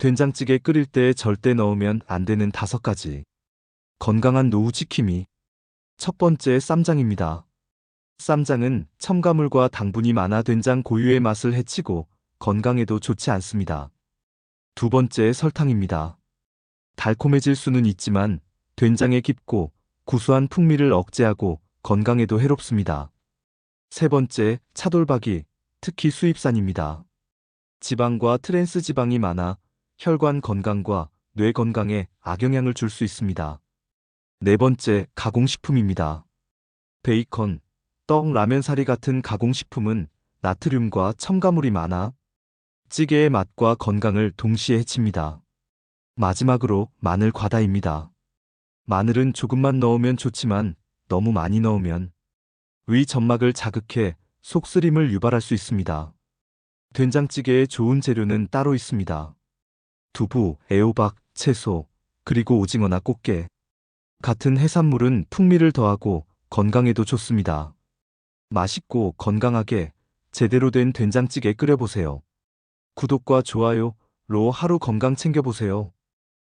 된장찌개 끓일 때 절대 넣으면 안 되는 다섯 가지. 건강한 노후 지킴이. 첫 번째 쌈장입니다. 쌈장은 첨가물과 당분이 많아 된장 고유의 맛을 해치고 건강에도 좋지 않습니다. 두 번째 설탕입니다. 달콤해질 수는 있지만 된장의 깊고 구수한 풍미를 억제하고 건강에도 해롭습니다. 세 번째 차돌박이, 특히 수입산입니다. 지방과 트랜스 지방이 많아 혈관 건강과 뇌 건강에 악영향을 줄 수 있습니다. 네 번째 가공식품입니다. 베이컨, 떡, 라면 사리 같은 가공식품은 나트륨과 첨가물이 많아 찌개의 맛과 건강을 동시에 해칩니다. 마지막으로 마늘 과다입니다. 마늘은 조금만 넣으면 좋지만 너무 많이 넣으면 위 점막을 자극해 속쓰림을 유발할 수 있습니다. 된장찌개의 좋은 재료는 따로 있습니다. 두부, 애호박, 채소, 그리고 오징어나 꽃게 같은 해산물은 풍미를 더하고 건강에도 좋습니다. 맛있고 건강하게 제대로 된 된장찌개 끓여보세요. 구독과 좋아요 로 하루 건강 챙겨보세요.